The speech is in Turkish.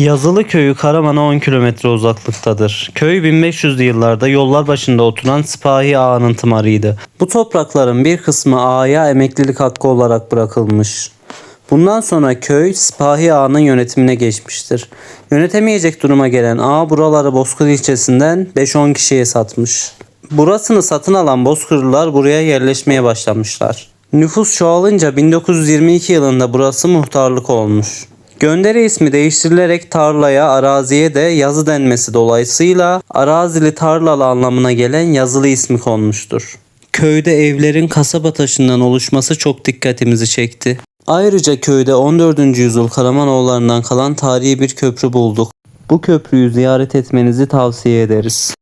Yazılı köyü Karaman'a 10 kilometre uzaklıktadır. Köy 1500'lü yıllarda yollar başında oturan Sipahi Ağa'nın tımarıydı. Bu toprakların bir kısmı Ağa'ya emeklilik hakkı olarak bırakılmış. Bundan sonra köy Sipahi Ağa'nın yönetimine geçmiştir. Yönetemeyecek duruma gelen Ağa buraları Bozkır ilçesinden 5-10 kişiye satmış. Burasını satın alan Bozkırlılar buraya yerleşmeye başlamışlar. Nüfus çoğalınca 1922 yılında burası muhtarlık olmuş. Gönderi ismi değiştirilerek tarlaya, araziye de yazı denmesi dolayısıyla arazili tarlalı anlamına gelen yazılı ismi konmuştur. Köyde evlerin kasaba taşından oluşması çok dikkatimizi çekti. Ayrıca köyde 14. yüzyıl Karamanoğullarından kalan tarihi bir köprü bulduk. Bu köprüyü ziyaret etmenizi tavsiye ederiz.